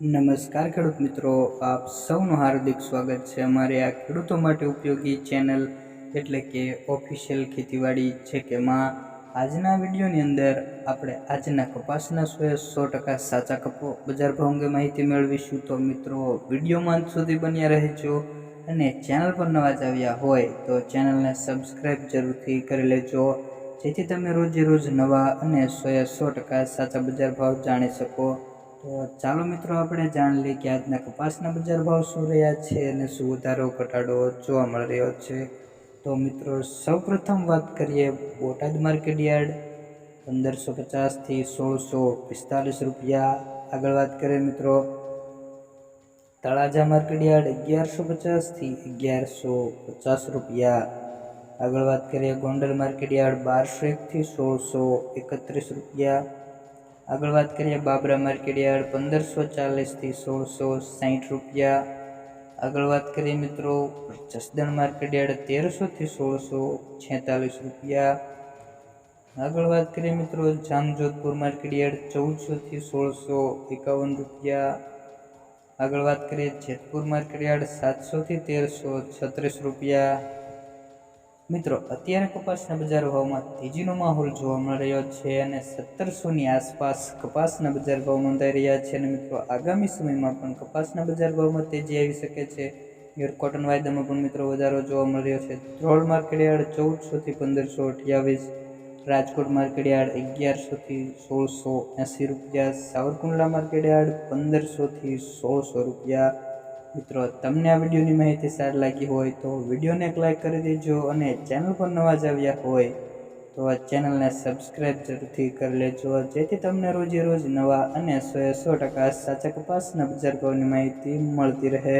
નમસ્કાર ખેડૂત મિત્રો, આપ સૌનું હાર્દિક સ્વાગત છે અમારી આ ખેડૂતો માટે ઉપયોગી ચેનલ એટલે કે ઓફિશિયલ ખેતીવાડી છે કે માં. આજના વિડીયોની અંદર આપણે આજના કપાસના સોએ સો ટકા સાચા કપો બજાર ભાવ અંગે માહિતી મેળવીશું. તો મિત્રો વિડીયોમાં અંત સુધી બન્યા રહેજો અને ચેનલ પર નવા જ આવ્યા હોય તો ચેનલને સબસ્ક્રાઈબ જરૂરથી કરી લેજો, જેથી તમે રોજે રોજ નવા અને સોએ સો ટકા સાચા બજાર ભાવ જાણી શકો. તો ચાલો મિત્રો, આપણે જાણી લઈએ કે આજના કપાસના બજાર ભાવ શું રહ્યા છે અને શું વધારો ઘટાડો જોવા મળી રહ્યો છે. તો મિત્રો, સૌપ્રથમ વાત કરીએ બોટાદ માર્કેટ યાર્ડ. પંદરસો પચાસથી સોળસો પિસ્તાલીસ રૂપિયા. આગળ વાત કરીએ મિત્રો, તળાજા માર્કેટ યાર્ડ અગિયારસો પચાસથી અગિયારસો પચાસ રૂપિયા. આગળ વાત કરીએ ગોંડલ માર્કેટ યાર્ડ બારસો એકથી સોળસો એકત્રીસ રૂપિયા. આગળ વાત કરીએ બાબરા માર્કેટ યાર્ડ પંદરસો ચાલીસથી સોળસો સાહીઠ રૂપિયા. આગળ વાત કરીએ મિત્રો જસદણ માર્કેટ યાર્ડ તેરસોથી સોળસો છેતાલીસ રૂપિયા. આગળ વાત કરીએ મિત્રો જામજોધપુર માર્કેટ યાર્ડ ચૌદસોથી સોળસો એકાવન રૂપિયા. આગળ વાત કરીએ જેતપુર માર્કેટ યાર્ડ સાતસોથી તેરસો છત્રીસ રૂપિયા. મિત્રો, અત્યારે કપાસના બજાર ભાવમાં તેજીનો માહોલ જોવા મળી રહ્યો છે અને સત્તરસોની આસપાસ કપાસના બજાર ભાવ નોંધાઈ રહ્યા છે અને મિત્રો, આગામી સમયમાં પણ કપાસના બજાર ભાવમાં તેજી આવી શકે છે. યોર કોટન વાયદામાં પણ મિત્રો વધારો જોવા મળી રહ્યો છે. ધ્રોળ માર્કેટ યાર્ડ ચૌદસોથી પંદરસો અઠ્યાવીસ, રાજકોટ માર્કેટ યાર્ડ અગિયારસોથી સોળસો એંસી રૂપિયા, સાવરકુંડલા માર્કેટ યાર્ડ પંદરસોથી સોળસો રૂપિયા મિત્રો, તમને આ વિડીયોની માહિતી સારી લાગી હોય તો વિડીયોને એક લાઈક કરી દેજો અને ચેનલ પર નવા જ આવ્યા હોય તો આ ચેનલને સબસ્ક્રાઈબ જરૂરથી કરી લેજો. જેથી તમને રોજે રોજ નવા અને સો સો ટકા સાચા કપાસના બજાર માહિતી મળતી રહે.